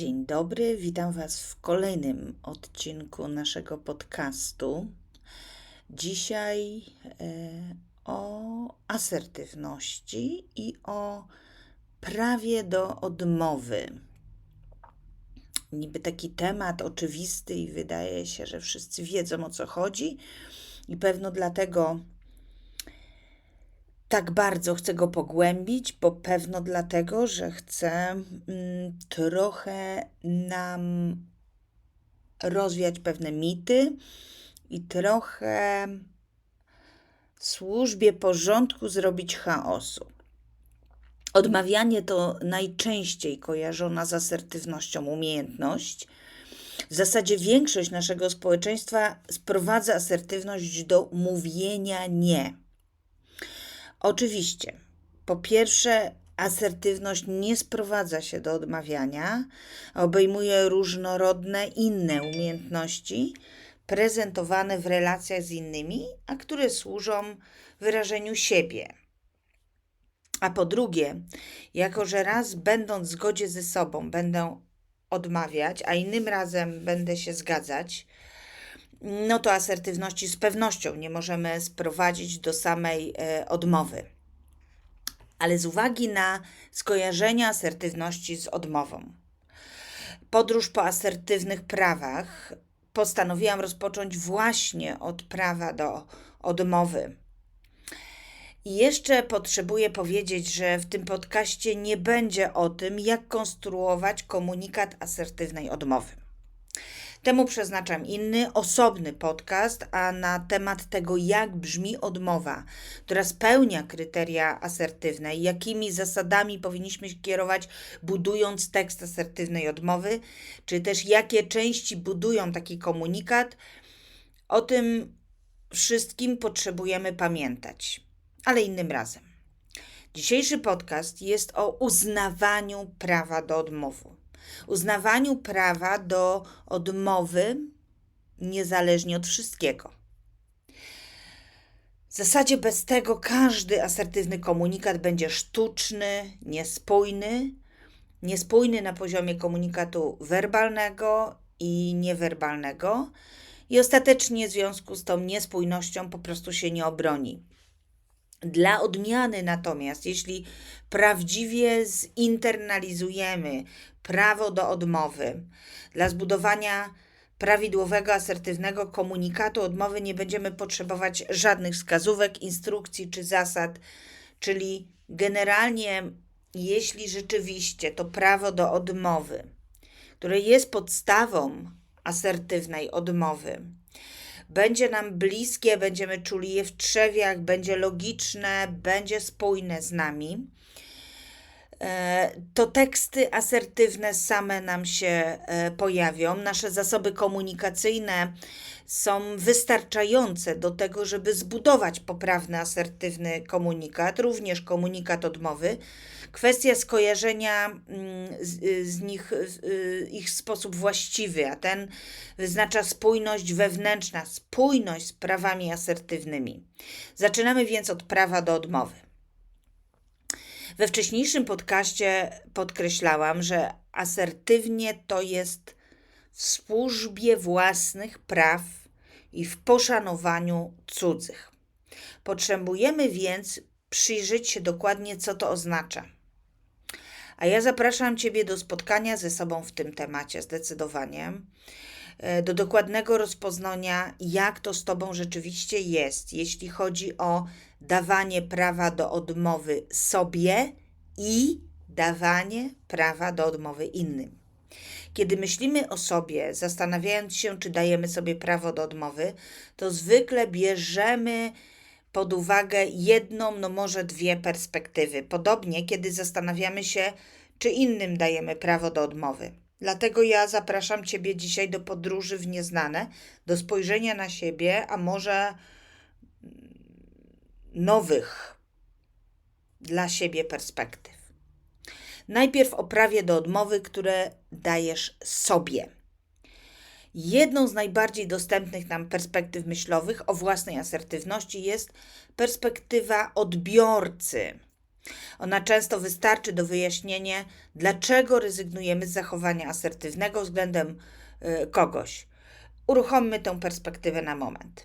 Dzień dobry, witam Was w kolejnym odcinku naszego podcastu. Dzisiaj e, o asertywności i o prawie do odmowy. Niby taki temat oczywisty i wydaje się, że wszyscy wiedzą o co chodzi, i pewno dlatego tak bardzo chcę go pogłębić, bo pewno dlatego, że chcę mm, trochę nam rozwiać pewne mity i trochę służbie porządku zrobić chaosu. Odmawianie to najczęściej kojarzona z asertywnością umiejętność. W zasadzie większość naszego społeczeństwa sprowadza asertywność do mówienia nie. Oczywiście, po pierwsze, asertywność nie sprowadza się do odmawiania, obejmuje różnorodne inne umiejętności prezentowane w relacjach z innymi, a które służą wyrażeniu siebie. A po drugie, jako że raz będąc w zgodzie ze sobą będę odmawiać, a innym razem będę się zgadzać, no to asertywności z pewnością nie możemy sprowadzić do samej e, odmowy. Ale z uwagi na skojarzenia asertywności z odmową, podróż po asertywnych prawach postanowiłam rozpocząć właśnie od prawa do odmowy. I jeszcze potrzebuję powiedzieć, że w tym podcaście nie będzie o tym, jak konstruować komunikat asertywnej odmowy. Temu przeznaczam inny, osobny podcast, a na temat tego, jak brzmi odmowa, która spełnia kryteria asertywne i jakimi zasadami powinniśmy się kierować, budując tekst asertywnej odmowy, czy też jakie części budują taki komunikat, o tym wszystkim potrzebujemy pamiętać, ale innym razem. Dzisiejszy podcast jest o uznawaniu prawa do odmowy uznawaniu prawa do odmowy niezależnie od wszystkiego. W zasadzie bez tego każdy asertywny komunikat będzie sztuczny, niespójny, niespójny na poziomie komunikatu werbalnego i niewerbalnego i ostatecznie w związku z tą niespójnością po prostu się nie obroni. Dla odmiany. Natomiast, jeśli prawdziwie zinternalizujemy prawo do odmowy, dla zbudowania prawidłowego, asertywnego komunikatu odmowy nie będziemy potrzebować żadnych wskazówek, instrukcji czy zasad, czyli generalnie, jeśli rzeczywiście to prawo do odmowy, które jest podstawą asertywnej odmowy, będzie nam bliskie, będziemy czuli je w trzewiach, będzie logiczne, będzie spójne z nami, e, to teksty asertywne same nam się e, pojawią. Nasze zasoby komunikacyjne są wystarczające do tego, żeby zbudować poprawny, asertywny komunikat, również komunikat odmowy. Kwestia skojarzenia mm, z, z nich ich sposób właściwy, a ten wyznacza spójność wewnętrzna, spójność z prawami asertywnymi. Zaczynamy więc od prawa do odmowy. We wcześniejszym podcaście podkreślałam, że asertywnie to jest w służbie własnych praw i w poszanowaniu cudzych. Potrzebujemy więc przyjrzeć się dokładnie, co to oznacza. A ja zapraszam Ciebie do spotkania ze sobą w tym temacie, zdecydowanie, e, do dokładnego rozpoznania, jak to z Tobą rzeczywiście jest, jeśli chodzi o dawanie prawa do odmowy sobie i dawanie prawa do odmowy innym. Kiedy myślimy o sobie, zastanawiając się, czy dajemy sobie prawo do odmowy, to zwykle bierzemy pod uwagę jedną, no może dwie perspektywy. Podobnie, kiedy zastanawiamy się, czy innym dajemy prawo do odmowy. Dlatego ja zapraszam Ciebie dzisiaj do podróży w nieznane, do spojrzenia na siebie, a może nowych dla siebie perspektyw. Najpierw o prawie do odmowy, które dajesz sobie. Jedną z najbardziej dostępnych nam perspektyw myślowych o własnej asertywności jest perspektywa odbiorcy. Ona często wystarczy do wyjaśnienia, dlaczego rezygnujemy z zachowania asertywnego względem y, kogoś. Uruchommy tę perspektywę na moment.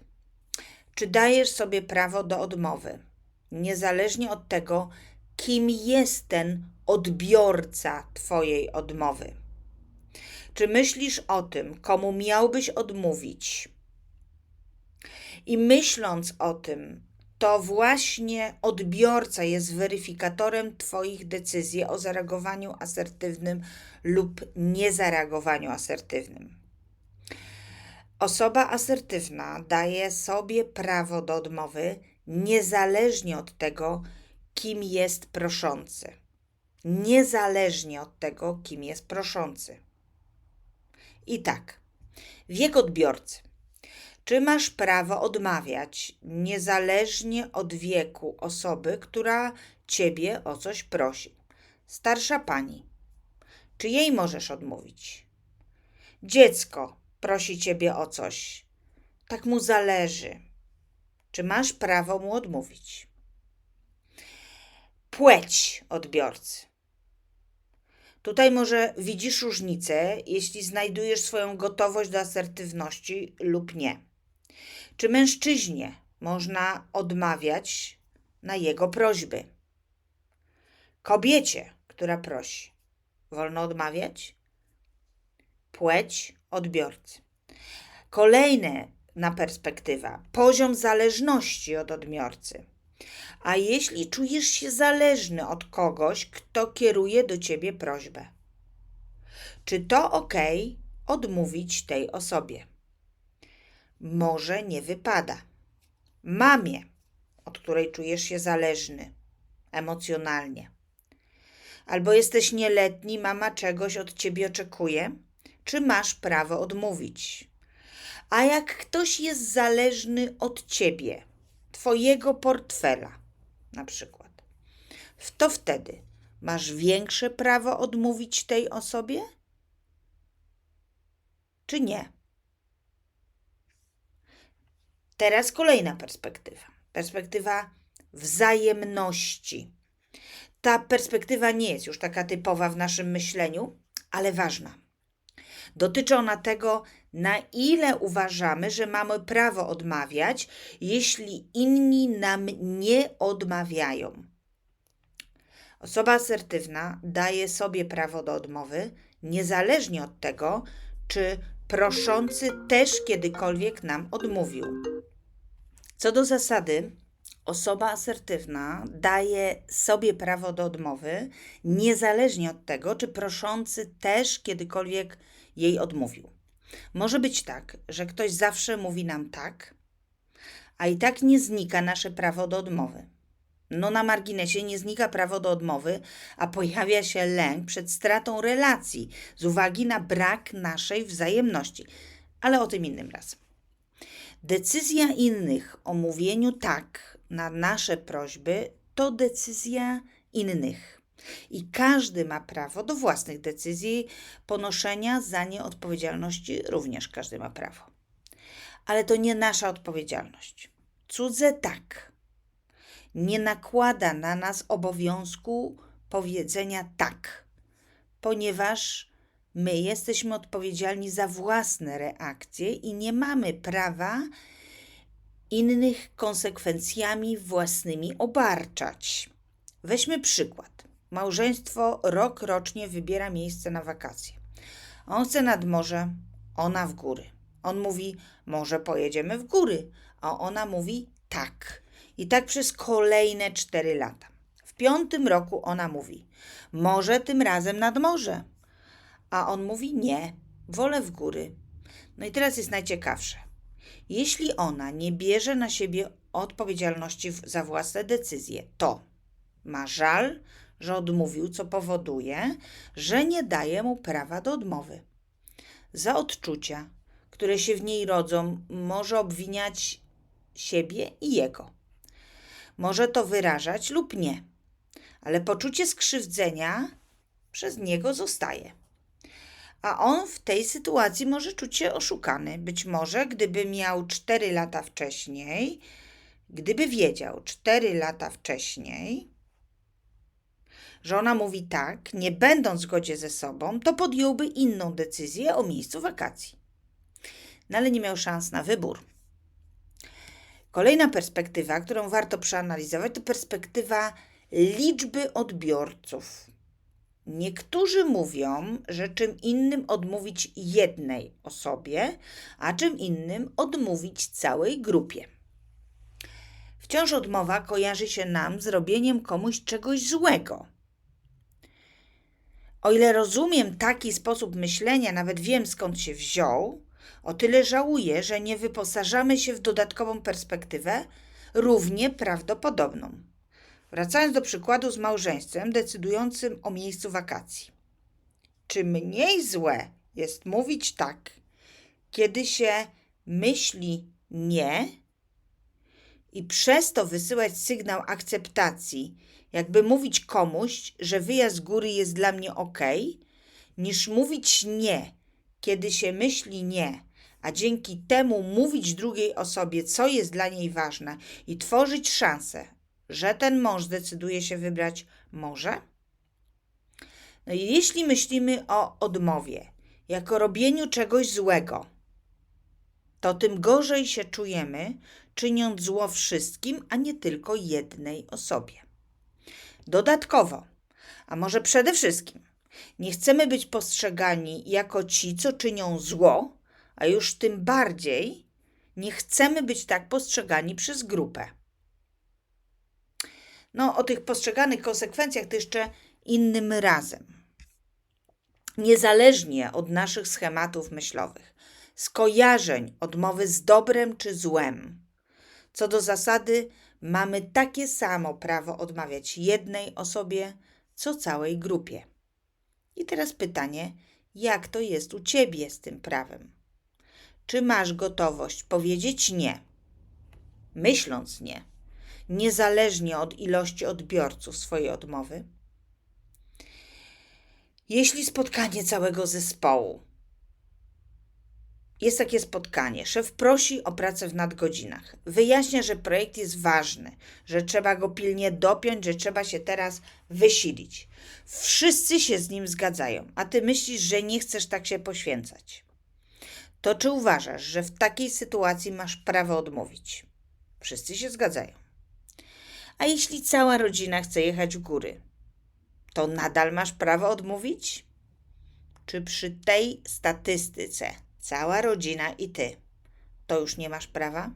Czy dajesz sobie prawo do odmowy, niezależnie od tego, kim jest ten odbiorca Twojej odmowy? Czy myślisz o tym, komu miałbyś odmówić? I myśląc o tym, to właśnie odbiorca jest weryfikatorem Twoich decyzji o zareagowaniu asertywnym lub niezareagowaniu asertywnym. Osoba asertywna daje sobie prawo do odmowy niezależnie od tego, kim jest proszący. Niezależnie od tego, kim jest proszący. I tak, wiek odbiorcy. Czy masz prawo odmawiać, niezależnie od wieku osoby, która ciebie o coś prosi? Starsza pani. Czy jej możesz odmówić? Dziecko prosi ciebie o coś. Tak mu zależy. Czy masz prawo mu odmówić? Płeć odbiorcy. Tutaj może widzisz różnicę, jeśli znajdujesz swoją gotowość do asertywności lub nie. Czy mężczyźnie można odmawiać na jego prośby? Kobiecie, która prosi, wolno odmawiać? Płeć odbiorcy. Kolejna na perspektywa poziom zależności od odbiorcy. A jeśli czujesz się zależny od kogoś, kto kieruje do ciebie prośbę, czy to ok odmówić tej osobie? Może nie wypada. Mamie, od której czujesz się zależny emocjonalnie. Albo jesteś nieletni, mama czegoś od ciebie oczekuje, czy masz prawo odmówić? A jak ktoś jest zależny od ciebie, twojego portfela na przykład, to wtedy masz większe prawo odmówić tej osobie? Czy nie? Teraz kolejna perspektywa. Perspektywa wzajemności. Ta perspektywa nie jest już taka typowa w naszym myśleniu, ale ważna. Dotyczy ona tego, na ile uważamy, że mamy prawo odmawiać, jeśli inni nam nie odmawiają. Osoba asertywna daje sobie prawo do odmowy, niezależnie od tego, czy proszący też kiedykolwiek nam odmówił. Co do zasady, osoba asertywna daje sobie prawo do odmowy, niezależnie od tego, czy proszący też kiedykolwiek jej odmówił. Może być tak, że ktoś zawsze mówi nam tak, a i tak nie znika nasze prawo do odmowy. No, na marginesie nie znika prawo do odmowy, a pojawia się lęk przed stratą relacji z uwagi na brak naszej wzajemności. Ale o tym innym razem. Decyzja innych o mówieniu tak na nasze prośby to decyzja innych. I każdy ma prawo do własnych decyzji, ponoszenia za nie odpowiedzialności również każdy ma prawo. Ale to nie nasza odpowiedzialność. Cudze tak nie nakłada na nas obowiązku powiedzenia tak, ponieważ my jesteśmy odpowiedzialni za własne reakcje i nie mamy prawa innych konsekwencjami własnymi obarczać. Weźmy przykład. Małżeństwo rok rocznie wybiera miejsce na wakacje. On chce nad morze, ona w góry. On mówi, może pojedziemy w góry, a ona mówi tak. I tak przez kolejne cztery lata. W piątym roku ona mówi, może tym razem nad morze. A on mówi, nie, wolę w góry. No i teraz jest najciekawsze. Jeśli ona nie bierze na siebie odpowiedzialności za własne decyzje, to ma żal, że odmówił, co powoduje, że nie daje mu prawa do odmowy. Za odczucia, które się w niej rodzą, może obwiniać siebie i jego. Może to wyrażać lub nie, ale poczucie skrzywdzenia przez niego zostaje. A on w tej sytuacji może czuć się oszukany. Być może, gdyby miał 4 lata wcześniej, gdyby wiedział 4 lata wcześniej, że ona mówi tak, nie będąc w zgodzie ze sobą, to podjąłby inną decyzję o miejscu wakacji. No ale nie miał szans na wybór. Kolejna perspektywa, którą warto przeanalizować, to perspektywa liczby odbiorców. Niektórzy mówią, że czym innym odmówić jednej osobie, a czym innym odmówić całej grupie. Wciąż odmowa kojarzy się nam z robieniem komuś czegoś złego. O ile rozumiem taki sposób myślenia, nawet wiem skąd się wziął, o tyle żałuję, że nie wyposażamy się w dodatkową perspektywę, równie prawdopodobną. Wracając do przykładu z małżeństwem decydującym o miejscu wakacji. Czy mniej złe jest mówić tak, kiedy się myśli nie i przez to wysyłać sygnał akceptacji, jakby mówić komuś, że wyjazd z góry jest dla mnie ok, niż mówić nie, kiedy się myśli nie, a dzięki temu mówić drugiej osobie, co jest dla niej ważne i tworzyć szansę, że ten mąż decyduje się wybrać morze? No i jeśli myślimy o odmowie jako robieniu czegoś złego, to tym gorzej się czujemy, czyniąc zło wszystkim, a nie tylko jednej osobie. Dodatkowo, a może przede wszystkim, nie chcemy być postrzegani jako ci, co czynią zło, a już tym bardziej nie chcemy być tak postrzegani przez grupę. No, o tych postrzeganych konsekwencjach to jeszcze innym razem. Niezależnie od naszych schematów myślowych, skojarzeń, odmowy z dobrem czy złem, co do zasady, mamy takie samo prawo odmawiać jednej osobie, co całej grupie. I teraz pytanie, jak to jest u ciebie z tym prawem? Czy masz gotowość powiedzieć nie, myśląc nie, niezależnie od ilości odbiorców swojej odmowy? Jeśli spotkanie całego zespołu jest takie spotkanie. Szef prosi o pracę w nadgodzinach. Wyjaśnia, że projekt jest ważny, że trzeba go pilnie dopiąć, że trzeba się teraz wysilić. Wszyscy się z nim zgadzają, a ty myślisz, że nie chcesz tak się poświęcać. To czy uważasz, że w takiej sytuacji masz prawo odmówić? Wszyscy się zgadzają. A jeśli cała rodzina chce jechać w góry, to nadal masz prawo odmówić? Czy przy tej statystyce cała rodzina i ty, to już nie masz prawa?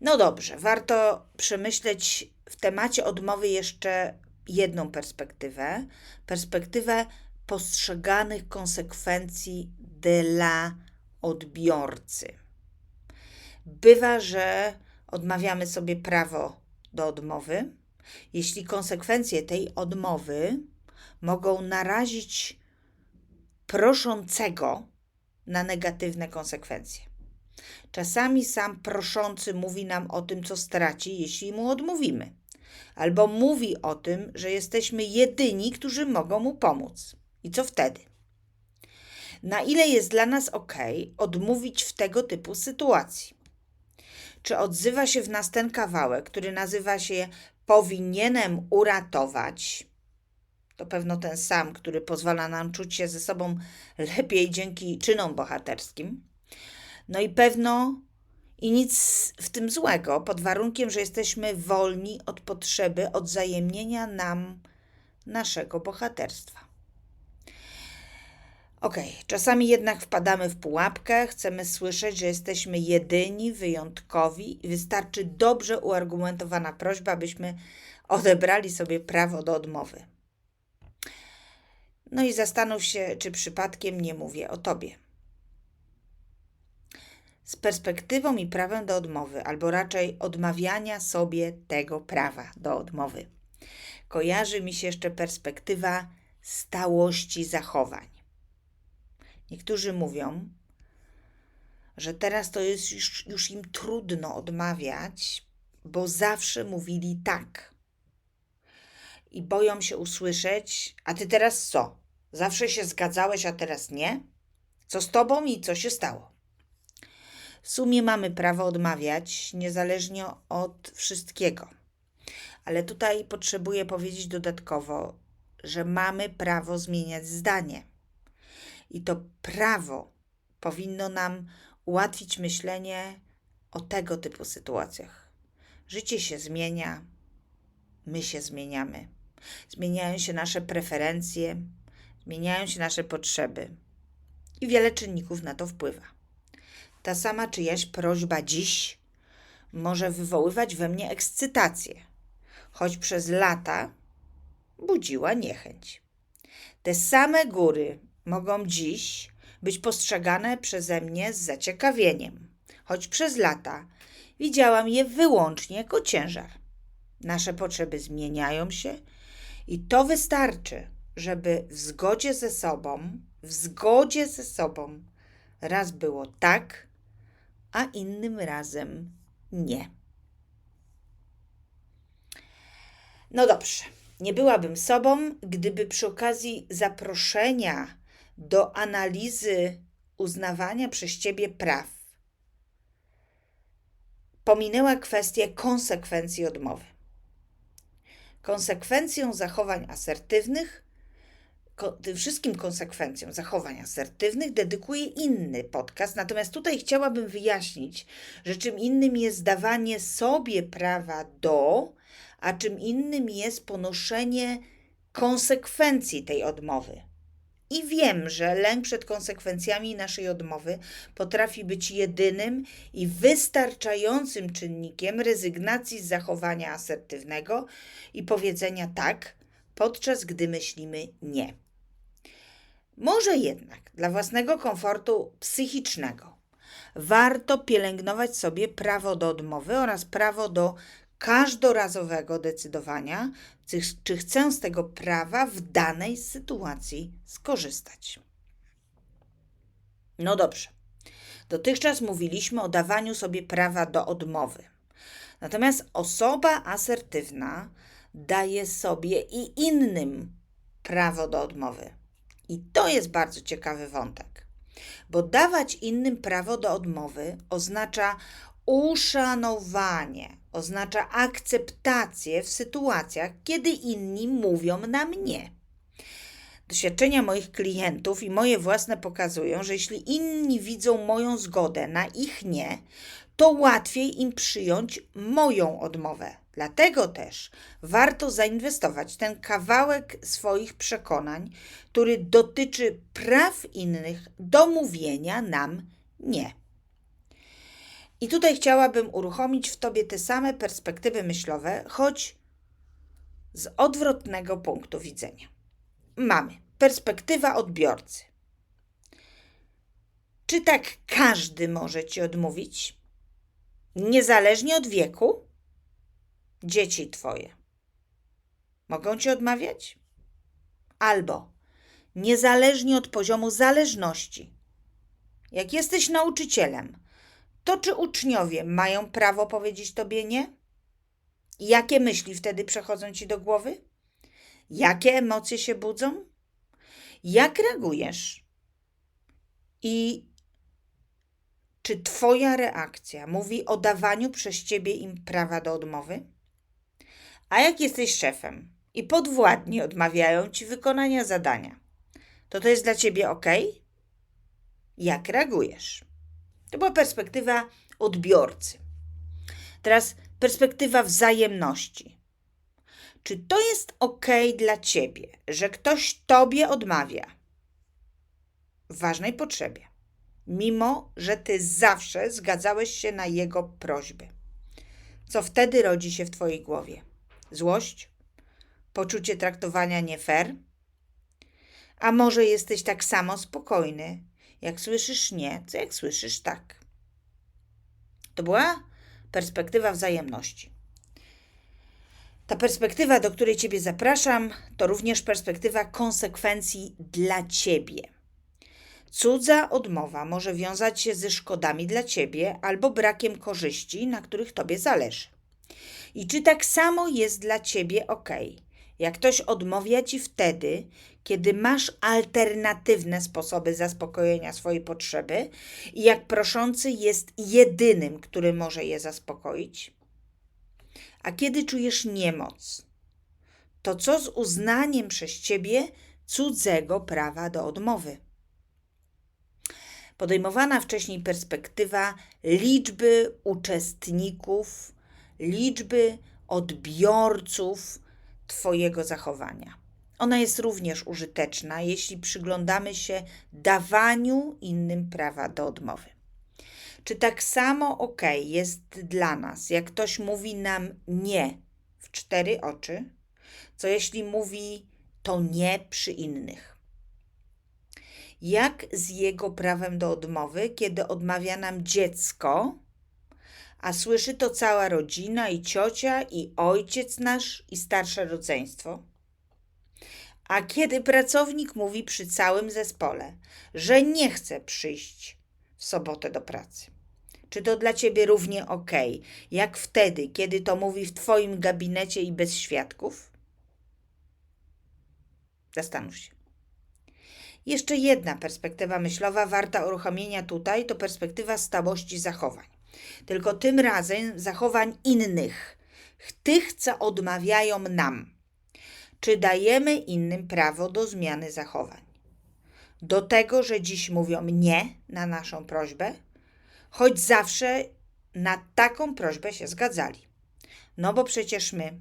No dobrze, warto przemyśleć w temacie odmowy jeszcze jedną perspektywę perspektywę postrzeganych konsekwencji dla odbiorcy. Bywa, że odmawiamy sobie prawo do odmowy, jeśli konsekwencje tej odmowy mogą narazić proszącego na negatywne konsekwencje. Czasami sam proszący mówi nam o tym, co straci, jeśli mu odmówimy, albo mówi o tym, że jesteśmy jedyni, którzy mogą mu pomóc. I co wtedy? Na ile jest dla nas ok odmówić w tego typu sytuacji? Czy odzywa się w nas ten kawałek, który nazywa się powinienem uratować? To pewno ten sam, który pozwala nam czuć się ze sobą lepiej dzięki czynom bohaterskim. No i pewno i nic w tym złego, pod warunkiem, że jesteśmy wolni od potrzeby odzajemnienia nam naszego bohaterstwa. Ok, czasami jednak wpadamy w pułapkę, chcemy słyszeć, że jesteśmy jedyni, wyjątkowi i wystarczy dobrze uargumentowana prośba, byśmy odebrali sobie prawo do odmowy. No i zastanów się, czy przypadkiem nie mówię o tobie. Z perspektywą i prawem do odmowy, albo raczej odmawiania sobie tego prawa do odmowy, kojarzy mi się jeszcze perspektywa stałości zachowań. Niektórzy mówią, że teraz to jest już, już im trudno odmawiać, bo zawsze mówili tak. I boją się usłyszeć, a ty teraz co? Zawsze się zgadzałeś, a teraz nie? Co z tobą i co się stało? W sumie mamy prawo odmawiać, niezależnie od wszystkiego. Ale tutaj potrzebuję powiedzieć dodatkowo, że mamy prawo zmieniać zdanie. I to prawo powinno nam ułatwić myślenie o tego typu sytuacjach. Życie się zmienia, my się zmieniamy. Zmieniają się nasze preferencje, zmieniają się nasze potrzeby i wiele czynników na to wpływa. Ta sama czyjaś prośba dziś może wywoływać we mnie ekscytację, choć przez lata budziła niechęć. Te same góry mogą dziś być postrzegane przeze mnie z zaciekawieniem, choć przez lata widziałam je wyłącznie jako ciężar. Nasze potrzeby zmieniają się i to wystarczy, żeby w zgodzie ze sobą, w zgodzie ze sobą, raz było tak, a innym razem nie. No dobrze, nie byłabym sobą, gdyby przy okazji zaproszenia do analizy uznawania przez ciebie praw pominęła kwestię konsekwencji odmowy. Konsekwencją zachowań asertywnych, tym wszystkim konsekwencjom zachowań asertywnych dedykuję inny podcast, natomiast tutaj chciałabym wyjaśnić, że czym innym jest dawanie sobie prawa do, a czym innym jest ponoszenie konsekwencji tej odmowy. I wiem, że lęk przed konsekwencjami naszej odmowy potrafi być jedynym i wystarczającym czynnikiem rezygnacji z zachowania asertywnego i powiedzenia tak, podczas gdy myślimy nie. Może jednak dla własnego komfortu psychicznego warto pielęgnować sobie prawo do odmowy oraz prawo do każdorazowego decydowania, czy, chcę z tego prawa w danej sytuacji skorzystać. No dobrze. Dotychczas mówiliśmy o dawaniu sobie prawa do odmowy. Natomiast osoba asertywna daje sobie i innym prawo do odmowy. I to jest bardzo ciekawy wątek, bo dawać innym prawo do odmowy oznacza uszanowanie, oznacza akceptację w sytuacjach, kiedy inni mówią nam nie. Doświadczenia moich klientów i moje własne pokazują, że jeśli inni widzą moją zgodę na ich nie, to łatwiej im przyjąć moją odmowę. Dlatego też warto zainwestować ten kawałek swoich przekonań, który dotyczy praw innych do mówienia nam nie. I tutaj chciałabym uruchomić w tobie te same perspektywy myślowe, choć z odwrotnego punktu widzenia. Mamy perspektywa odbiorcy. Czy tak każdy może ci odmówić? Niezależnie od wieku? Dzieci twoje mogą ci odmawiać? Albo niezależnie od poziomu zależności. Jak jesteś nauczycielem, to czy uczniowie mają prawo powiedzieć tobie nie? Jakie myśli wtedy przechodzą ci do głowy? Jakie emocje się budzą? Jak reagujesz? I czy Twoja reakcja mówi o dawaniu przez Ciebie im prawa do odmowy? A jak jesteś szefem i podwładni odmawiają Ci wykonania zadania, to to jest dla Ciebie ok? Jak reagujesz? To była perspektywa odbiorcy. Teraz perspektywa wzajemności. Czy to jest ok dla ciebie, że ktoś tobie odmawia w ważnej potrzebie, mimo że ty zawsze zgadzałeś się na jego prośby? Co wtedy rodzi się w twojej głowie? Złość? Poczucie traktowania nie fair? A może jesteś tak samo spokojny, jak słyszysz nie, co jak słyszysz tak. To była perspektywa wzajemności. Ta perspektywa, do której Ciebie zapraszam, to również perspektywa konsekwencji dla Ciebie. Cudza odmowa może wiązać się ze szkodami dla Ciebie albo brakiem korzyści, na których Tobie zależy. I czy tak samo jest dla Ciebie ok? Jak ktoś odmawia Ci wtedy, kiedy masz alternatywne sposoby zaspokojenia swojej potrzeby i jak proszący jest jedynym, który może je zaspokoić? A kiedy czujesz niemoc, to co z uznaniem przez ciebie cudzego prawa do odmowy? Podejmowana wcześniej perspektywa liczby uczestników, liczby odbiorców Twojego zachowania. Ona jest również użyteczna, jeśli przyglądamy się dawaniu innym prawa do odmowy. Czy tak samo ok jest dla nas, jak ktoś mówi nam nie w cztery oczy, co jeśli mówi to nie przy innych? Jak z jego prawem do odmowy, kiedy odmawia nam dziecko, a słyszy to cała rodzina i ciocia, i ojciec nasz, i starsze rodzeństwo? A kiedy pracownik mówi przy całym zespole, że nie chce przyjść w sobotę do pracy? Czy to dla ciebie równie ok, jak wtedy, kiedy to mówi w twoim gabinecie i bez świadków? Zastanów się. Jeszcze jedna perspektywa myślowa warta uruchomienia tutaj to perspektywa stałości zachowań. Tylko tym razem zachowań innych, tych, co odmawiają nam. Czy dajemy innym prawo do zmiany zachowań? Do tego, że dziś mówią nie na naszą prośbę, choć zawsze na taką prośbę się zgadzali. No bo przecież my,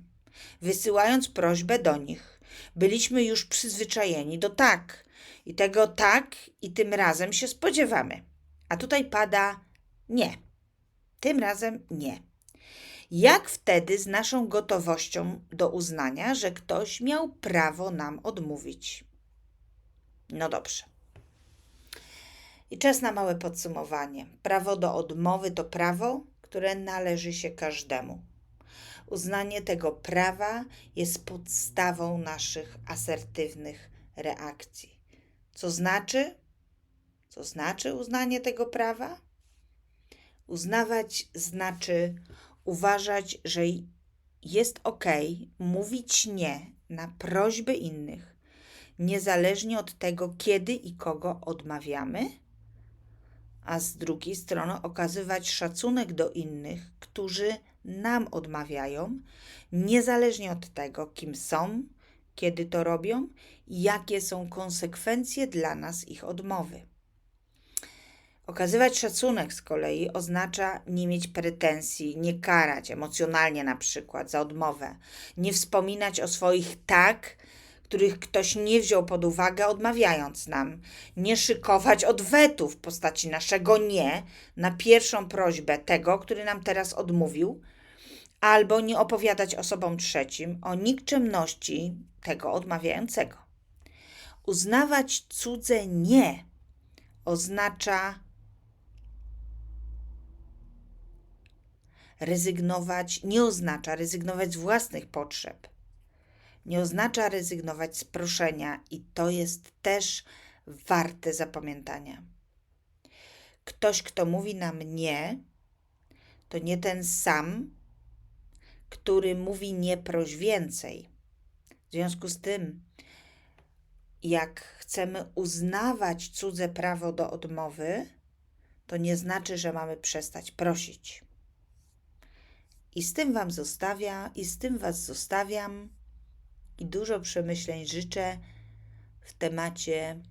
wysyłając prośbę do nich, byliśmy już przyzwyczajeni do tak i tego tak i tym razem się spodziewamy. A tutaj pada nie. Tym razem nie. Jak wtedy z naszą gotowością do uznania, że ktoś miał prawo nam odmówić? No dobrze. I czas na małe podsumowanie. Prawo do odmowy to prawo, które należy się każdemu. Uznanie tego prawa jest podstawą naszych asertywnych reakcji. Co znaczy? Co znaczy uznanie tego prawa? Uznawać znaczy uważać, że jest ok mówić nie na prośby innych, niezależnie od tego, kiedy i kogo odmawiamy, a z drugiej strony okazywać szacunek do innych, którzy nam odmawiają, niezależnie od tego, kim są, kiedy to robią i jakie są konsekwencje dla nas ich odmowy. Okazywać szacunek z kolei oznacza nie mieć pretensji, nie karać emocjonalnie na przykład za odmowę, nie wspominać o swoich tak, których ktoś nie wziął pod uwagę, odmawiając nam, nie szykować odwetu w postaci naszego nie na pierwszą prośbę tego, który nam teraz odmówił, albo nie opowiadać osobom trzecim o nikczemności tego odmawiającego. Uznawać cudze nie oznacza rezygnować, nie oznacza rezygnować z własnych potrzeb. Nie oznacza rezygnować z proszenia, i to jest też warte zapamiętania. Ktoś, kto mówi nam nie, to nie ten sam, który mówi nie proś więcej. W związku z tym, jak chcemy uznawać cudze prawo do odmowy, to nie znaczy, że mamy przestać prosić. I z tym Wam zostawia, i z tym Was zostawiam, i dużo przemyśleń życzę w temacie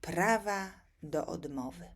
prawa do odmowy.